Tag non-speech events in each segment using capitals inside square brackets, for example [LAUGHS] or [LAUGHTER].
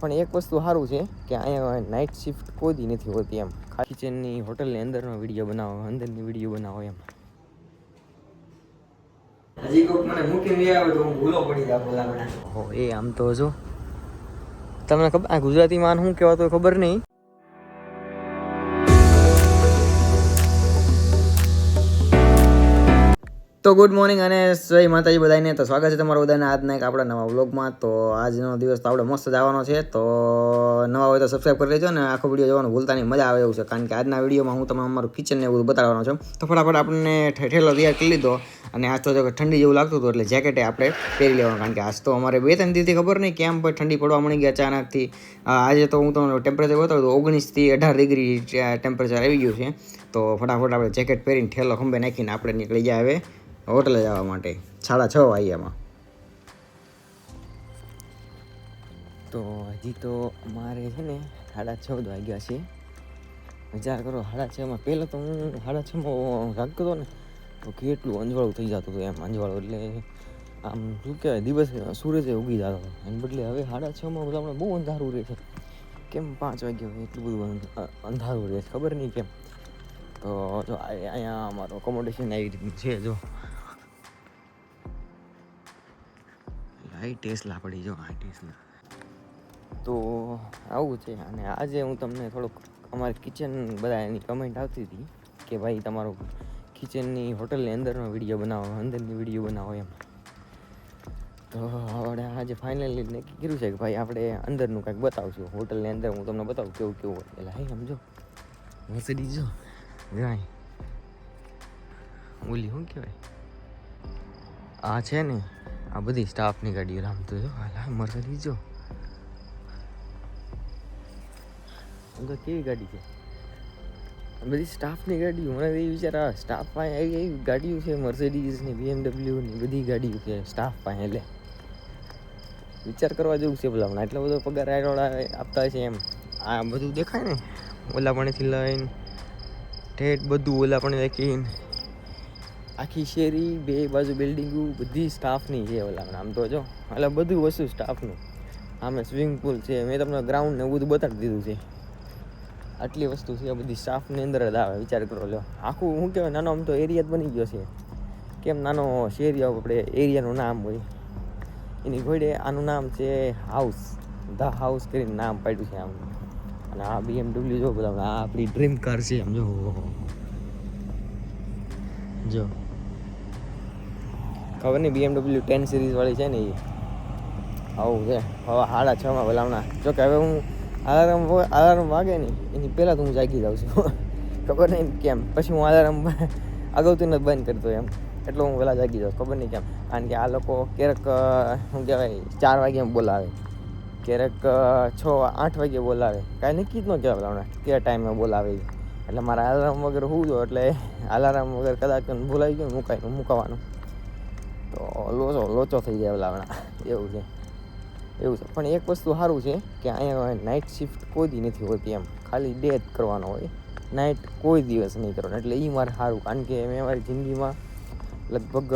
પણ એક વસ્તુ સારું છે કે અહીંયા નાઇટ શિફ્ટ કોઈ દી નથી હોતી એમ. કિચનની હોટલની અંદરનો વીડિયો બનાવો અંદરની વીડિયો બનાવો એમ. હજી કોક મને મૂકીને આવે તો હું ભૂલો પડી જાઉં બોલાવણા હો એ આમ તો જો. તમને ખબર આ ગુજરાતીમાં શું કહેવાતું ખબર નહીં? તો ગુડ મોર્નિંગ અને જય માતાજી બધાને. તો સ્વાગત છે તમારું બધાને આજના એક આપણા નવા વ્લોગમાં તો આજનો દિવસ તો આપણે મસ્ત જવાનો છે. તો નવા હોય તો સબસ્ક્રાઈબ કરી લેજો અને આખો વીડિયો જોવાનું ભૂલતા નહીં. મજા આવે એવું છે. કારણ કે આજના વિડીયોમાં હું તમને અમારું કિચનને એવું બતાવવાનો છું. તો ફટાફટ આપણને ઠેલો તૈયાર કરી લીધો. અને આજ તો ઠંડી જેવું લાગતું હતું એટલે જેકેટે આપણે પહેરી લેવાનું કારણ કે આજ તો અમારે બે ત્રણ દીથી ખબર નહીં કેમ પણ ઠંડી પડવા મળી ગઈ અચાનકથી. આજે તો હું તમને ટેમ્પરેચર બતાવું તો ઓગણીસથી અઢાર ડિગ્રી ટેમ્પરેચર આવી ગયું છે. તો ફટાફટ આપણે જેકેટ પહેરીને ઠેલો ખંભે નાખીને આપણે નીકળી જાય હવે. હોટલે જવા માટે. સાડા છ વાગ્યામાં. તો હજી તો મારે છે ને સાડા ચૌદ વાગ્યા છે. વિચાર કરો, સાડા છમાં પહેલાં તો હું સાડા છમાં જાગતો હતો ને, તો કેટલું અંજવાળું થઈ જતું હતું એમ. અંજવાળું એટલે આમ શું કહેવાય, દિવસ સૂરજે ઉગી જતો હતો. બદલે હવે સાડા છમાં હમણાં બહુ અંધારું રહે છે. કેમ પાંચ વાગ્યા એટલું બધું અંધારું રહે છે? ખબર નહીં કેમ. તો જો અહીંયા અમારું અકોમોડેશન આવી રીતનું છે, જો. લાઈ ટેસ્લા પડી જો આઈ ટેસ્લા તો આવું છે, અને આજે હું તમને થોડુંક અમારી કિચન બધા એની કમેન્ટ આવતી હતી કે ભાઈ તમારો કિચનની હોટલની અંદરનો વીડિયો બનાવો, અંદરની વીડિયો બનાવો એમ. તો આપણે આજે ફાઇનલી નક્કી કર્યું છે કે ભાઈ આપણે અંદરનું કાંઈક બતાવશું. હોટલની અંદર હું તમને બતાવું કેવું કેવું હોય. એટલે હાઈ સમજો મર્સિડીઝ જો. જાય ઓલી શું કહેવાય? આ છે ને આ બધી સ્ટાફની ગાડીઓ આમ તો જો, હાલ મર્સિડીઝ જો કેવી ગાડી છે? બધી સ્ટાફની ગાડીઓ, મને એ વિચાર આ સ્ટાફ પાસે આવી એવી ગાડીઓ છે મર્સિડીઝની બીએમડબલ્યુની બધી ગાડીઓ છે સ્ટાફ પાસે એટલે વિચાર કરવા જેવું છે ભલા, પણ એટલો બધો પગાર આયરોડા આપતા છે એમ. આ બધું દેખાય ને ઓલા પાણીથી લઈને, ઠેઠ બધું ઓલા પાણી લખીને આખી શેરી, બે બાજુ બિલ્ડિંગો, બધી સ્ટાફની છે ઓલા, આમ તો જો, એટલે બધું વસ્તુ સ્ટાફનું આમે સ્વિમિંગ પુલ છે, મેં તમને ગ્રાઉન્ડ ને બધું બતાડી દીધું છે. આટલી વસ્તુ છે બધી સ્ટાફની અંદર જ આવે, વિચાર કરો લો આખું શું કહેવાય, નાનો આમ તો એરિયા જ બની ગયો છે. કેમ નાનો શેરી આપણે એરિયાનું નામ હોય. એની ઘોડે આનું નામ છે હાઉસ ધ હાઉસ કરીને નામ પાડ્યું છે આમ. અને આ બીએમડબલ્યુ જો બધા આ આપણી ડ્રીમ કાર છે, આમ જો. જો. ખબર નહીં બીએમડબલ્યુ ટેન સિરીઝ વાળી છે ને એ. આવું છે. હવે સાડા છમાં ભલામણા. જો કે હવે હું અલાર્મ અલાર્મ વાગે ને એની પહેલાં તો હું જાગી જાઉં છું. [LAUGHS] ખબર નહીં કેમ. પછી હું અલાર્મ [LAUGHS] અગાઉથી નથી બંધ કરતો એમ. એટલો હું વહેલા જાગી જાઉં. ખબર નહીં કેમ. કારણ કે આ લોકો ક્યારેક શું કહેવાય, ચાર વાગ્યા બોલાવે. ક્યારેક છ, આઠ વાગે બોલાવે. કાંઈ નક્કી જ ન કહેવાય હમણાં કયા ટાઈમે બોલાવે એટલે મારા અલાર્મ વગર હું જો એટલે અલાર્મ વગર કદાચ બોલાવી ગયો મુકાય મુકાવાનું. તો લોચો લોચો થઈ જાય લાવણા એવું છે. એવું છે. પણ એક વસ્તુ સારું છે કે અહીંયા નાઇટ શિફ્ટ કોઈ દી નથી હોતી એમ. ખાલી ડે જ કરવાનો હોય. નાઇટ કોઈ દિવસ નહીં કરવાનો. એટલે એ મારે સારું. કારણ કે મેં મારી જિંદગીમાં લગભગ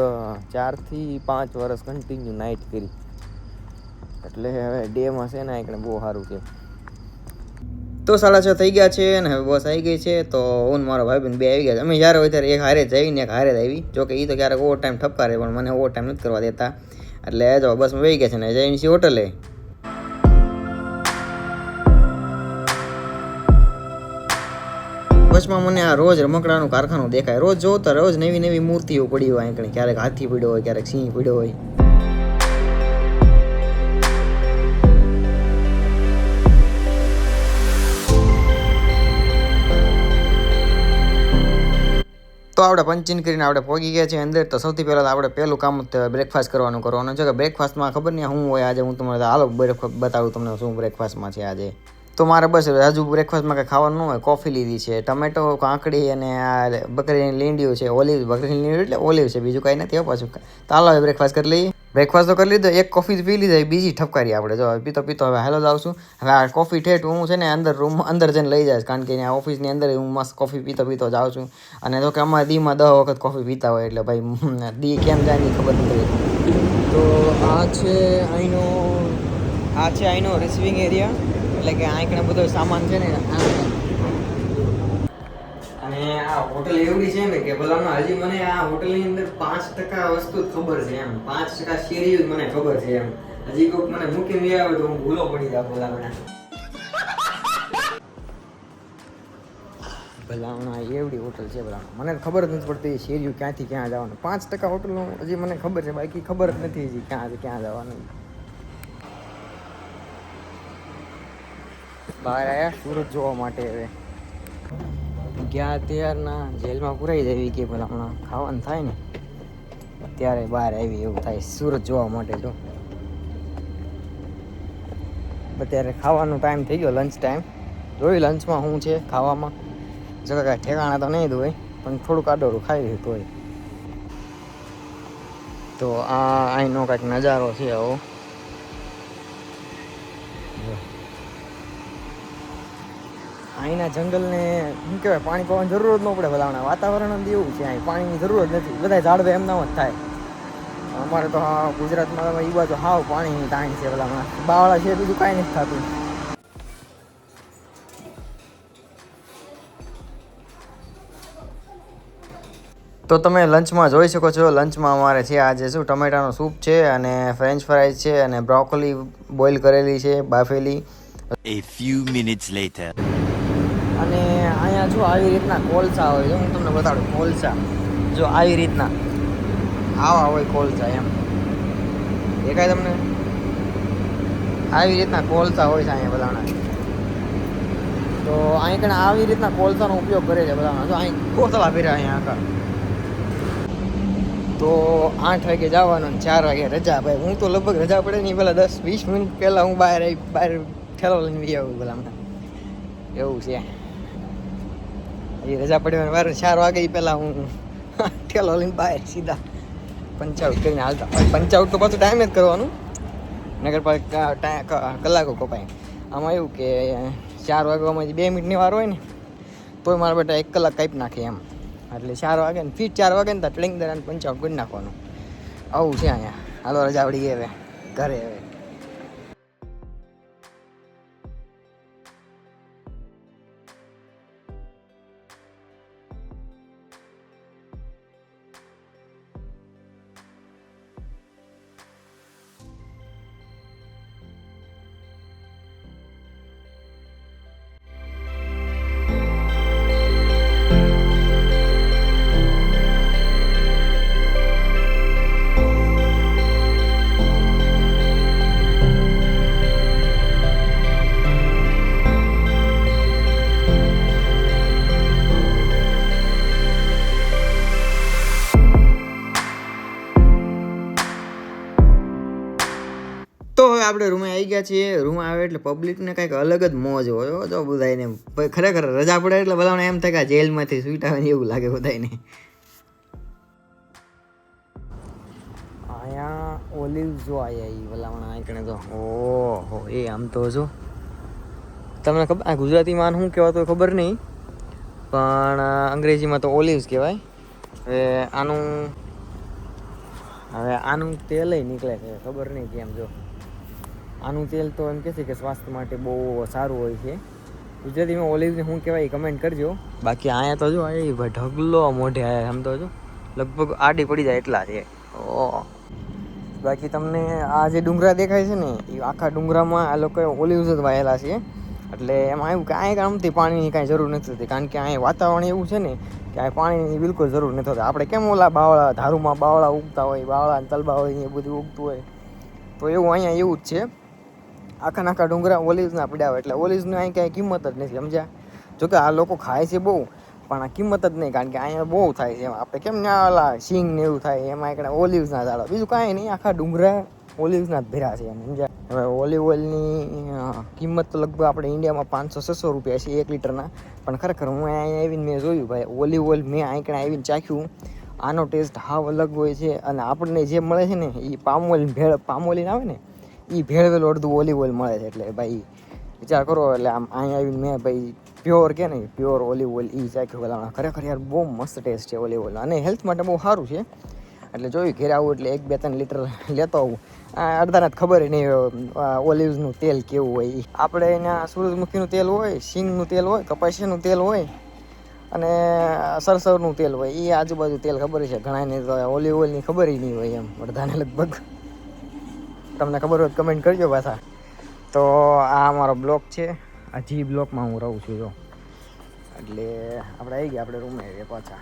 ચારથી પાંચ વર્ષ કન્ટિન્યુ નાઇટ કરી. એટલે હવે ડેમાં છે ને એકને બહુ સારું છે. તો સાડા છ થઈ ગયા છે અને હવે બસ આવી ગઈ છે. તો હું મારો ભાઈ બે આવી ગયા છે. અમે જ્યારે હોય ત્યારે એક હારે જ આવી એક હારે જ આવી. જો કે એ તો ક્યારેક ઓવર ટાઈમ ઠપકારે પણ મને ઓવર ટાઈમ નથી કરવા દેતા. એટલે જો બસમાં વહી ગયા છે ને જઈને છીએ હોટલે બસમાં મને આ રોજ રમકડાનું કારખાનું દેખાય. રોજ જોઉં રોજ નવી નવી મૂર્તિઓ પડી હોય અહીં ક્યારેક હાથી પડ્યો હોય, ક્યારેક સિંહ પડ્યો હોય. તો આપણે પંચિન કરીને આપણે પહોંચી ગયા છીએ અંદર. તો સૌથી પહેલાં તો આપણે પહેલું કામ બ્રેકફાસ્ટ કરવાનું કરવાનું. છે કે બ્રેકફાસ્ટમાં ખબર નહીં શું હોય આજે. હું તમને હાલો બતાવું તમને શું બ્રેકફાસ્ટમાં છે આજે. તો મારે બસ હજુ બ્રેકફાસ્ટમાં કંઈ ખાવાનું હોય. કોફી લીધી છે ટમેટો કાંકડી અને આ બકરીની લીંડીઓ છે ઓલિવ બકરીની લીંડી એટલે ઓલિવ છે. બીજું કાંઈ નથી પાછું. તો હાલો બ્રેકફાસ્ટ કરી લઈએ. બ્રેકફાસ્ટ તો કરી લીધો, એક કોફી પી લીધી બીજી ઠપકારી આપણે. જો, પીતો પીતો હવે હેલો જ આવશું. હવે આ કોફી ઠેઠ હું છે ને અંદર રૂમ અંદર જઈને લઈ જઈશ. કારણ કે આ ઓફિસની અંદર હું મસ્ત કોફી પીતો પીતો જાઉં છું. અને જો કે અમારે દીમાં દસ વખત કોફી પીતા હોય એટલે ભાઈ દી કેમ જાય ની ખબર નથી તો આ છે અહીંનો, આ છે અહીંનો રિસીવિંગ એરિયા એટલે કે અહીં બધો સામાન છે ને, આ અને આ હોટલ એવડી છે ને કે ભલામણ હજી મને આ હોટલની અંદર પાંચ ટકા વસ્તુ ખબર છે એમ. પાંચ ટકા શેરી મને ખબર છે એમ. હજી કોઈક મને મૂકી નહીં આવે તો હું ભૂલો પડી જાઉં ભલામણ ભલામણ એવડી હોટલ છે ભલામણ મને ખબર જ નથી પડતી શેરિયું ક્યાંથી ક્યાં જવાનું. પાંચ ટકા હોટલનું હજી મને ખબર છે, બાકી ખબર જ નથી હજી ક્યાં ક્યાં જવાનું. બહાર આવ્યા સુરત જોવા માટે હવે. ગયા ત્યારના જેલમાં પુરાઈ જવી કે પેલા હમણાં ખાવાનું થાય ને ત્યારે બહાર આવી એવું થાય, સુરત જોવા માટે તો અત્યારે ખાવાનો ટાઈમ થઈ ગયો લંચ ટાઈમ જોયું લંચમાં શું છે ખાવામાં? જો કાંઈ ઠેકાણા તો નહીં ધોય પણ થોડુંક આડોરું ખાઈ લીધું તોય. તો આ અહીંનો કાંઈક નજારો છે આવો. જો. અહીંના જંગલને શું કહેવાય પાણી પવાની જરૂર જ ન પડે ભલાવણા વાતાવરણ જ એવું છે અહીં પાણીની જરૂર જ નથી. બધા ઝાડવે એમના જ થાય. અમારે તો હા ગુજરાતમાં એ બાજુ હાવ પાણીની તાણી છે ભલામણા બાવળા છે બીજું કાંઈ નથી થતું. તો તમે લંચમાં જોઈ શકો છો લંચમાં અમારે છે આજે શું ટમેટાનો સૂપ છે અને ફ્રેન્ચ ફ્રાઈઝ છે અને બ્રોકોલી બોઇલ કરેલી છે બાફેલી. A few minutes later. અહીંયા જો આવી રીતના કોલસા હોય, જો હું તમને બતાડું, કોલસા. જો આવી રીતના. આવા હોય કોલસા એમ. દેખાય તમને? આવી રીતના કોલસા હોય છે અહીંયા બધાના. તો અહીં કણે આવી રીતના કોલસાનો ઉપયોગ કરે છે બધાના. જો અહીં કોથળા ભર્યા અહીંયા આખા તો આઠ વાગે જવાનું ચાર વાગે રજા. ભાઈ, હું તો લગભગ રજા પડે નહીં, પેલા દસ વીસ મિનિટ પહેલાં હું બહાર આવી બહાર ઠેલો લઈને બી આવું પેલા એવું છે. એ રજા પડી મારે ચાર વાગે પહેલાં હું ઠેલો લઈને બહાર સીધા પંચાઉટ કરીને હાલતા. પંચાઉટ તો પાછું ટાઈમે જ કરવાનું. નગર કલાકો કપાય. આમાં એવું કે ચાર વાગવામાં બે મિનિટની વાર હોય ને, તોય મારા બેટા એક કલાક કાપી નાખે એમ. એટલે ચાર વાગે ને ફીટ ચાર વાગે ને ત્યાં ટ્રેનિંગ દરમિયાન પંચાવટ કરી નાખવાનું. આવું છે અહીંયા. હાલો, રજા પડી ગઈ હવે. ઘરે હવે. આપણે રૂમે આવી ગયા છીએ, રૂમ આવે એટલે પબ્લિકને કંઈક અલગ જ મોજ હોય તો બધાને ખરેખર રજા પડે એટલે બધાને એમ થાય કે જેલમાંથી સ્વીટ આવે એવું લાગે બધાને અહીંયા ઓલિવ જો આવ્યા એ ભલામણ આંકણે તો. ઓહો, એ આમ તો જો. તમને ખબર આ ગુજરાતીમાં શું કહેવાતું ખબર નહીં, પણ અંગ્રેજીમાં તો ઓલિવ્સ કહેવાય. હવે આનું હવે આનું તેલ નીકળે છે, ખબર નહીં કેમ જો. આનું તેલ તો એમ કહે છે કે સ્વાસ્થ્ય માટે બહુ સારું હોય છે. ગુજરાતીમાં ઓલિવને શું કહેવાય કમેન્ટ કરજો. બાકી અહીંયા તો જો, આ એ ઢગલો મોઢે આયા આમ તો જો. લગભગ આડી પડી જાય એટલા છે. ઓહ બાકી તમને આ જે ડુંગરા દેખાય છે ને, એ આખા ડુંગરામાં આ લોકોએ ઓલિવ્સ જ વાયેલા છે. એટલે એમાં આવ્યું કે અહીંયા કામથી પાણીની કાંઈ જરૂર નથી થતી, કારણ કે અહીંયા વાતાવરણ એવું છે ને, કે અહીં પાણીની બિલકુલ જરૂર નથી હોતી આપણે કેમ ઓલા બાવળા, ધારુમાં બાવળા ઉગતા હોય, બાવળા તલબા હોય એ બધું ઉગતું હોય. તો એવું અહીંયા એવું જ છે. આખા નાખા ડુંગરા ઓલિવ્સના હોય એટલે ઓલિવ્સની અહીં કાંઈ કિંમત જ નથી, સમજ્યા? જોકે આ લોકો ખાય છે બહુ, પણ આ કિંમત જ નહીં, કારણ કે અહીંયા બહુ થાય છે આપણે કેમ ને ઓલા સિંગ ને એવું થાય, એમાં એક ઓલિવ્સના ઝાડો. બીજું કાંઈ નહીં, આખા ડુંગરા ઓલિવ્સના જ ભેરા છે સમજ્યા? હવે ઓલિવ ઓઇલની કિંમત લગભગ આપણે ઇન્ડિયામાં પાંચસો, છસો રૂપિયા છે એક લીટરના પણ ખરેખર હું અહીંયા આવીને મેં જોયું ભાઈ, ઓલિવ ઓઇલ મેં આંકડા આવીને ચાખ્યું. આનો ટેસ્ટ હાવ અલગ હોય છે, અને આપણને જે મળે છે ને એ પામ ઓઇલ ભેળ પામ ઓઇલ આવે ને એ ભેળવેલું અડધું ઓલિવ ઓઇલ મળે છે એટલે ભાઈ વિચાર કરો, એટલે આમ અહીંયા આવીને મેં ભાઈ પ્યોર કે નહીં પ્યોર ઓલિવ ઓઇલ એ ચાખ્યું ગલાણા ખરેખર યાર બહુ મસ્ત ટેસ્ટ છે ઓલિવ ઓઇલ અને હેલ્થ માટે બહુ સારું છે. એટલે જોયું ઘેર આવું એટલે એક, બે, ત્રણ લીટર [LAUGHS] લેતો આવું. અડધાને ખબર નહીં ઓલિવ્સનું તેલ કેવું હોય. આપણે એના સૂરજમુખીનું તેલ હોય સિંગનું તેલ હોય, કપાસિયાનું તેલ હોય, અને સરસવનું તેલ હોય. એ આજુબાજુ તેલ ખબર છે? ઘણાને તો ઓલિવ ઓઇલની ખબર નહીં હોય એમ. અડધાને લગભગ. તમને ખબર હોય કમેન્ટ કરજો પાછા. તો આ અમારો બ્લોક છે. આ જી બ્લોકમાં હું રહું છું, જો. એટલે આપણે આવી ગયા આપણે રૂમે આવીએ પાછા.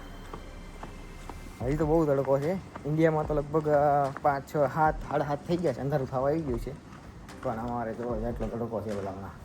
હજી તો બહુ તડકો છે. ઇન્ડિયામાં તો લગભગ પાંચ, છ હાથ સાડા હાથ થઈ ગયા છે. અંધારું થવા આવી ગયું છે. પણ અમારે જો એટલો તડકો છે હમણાં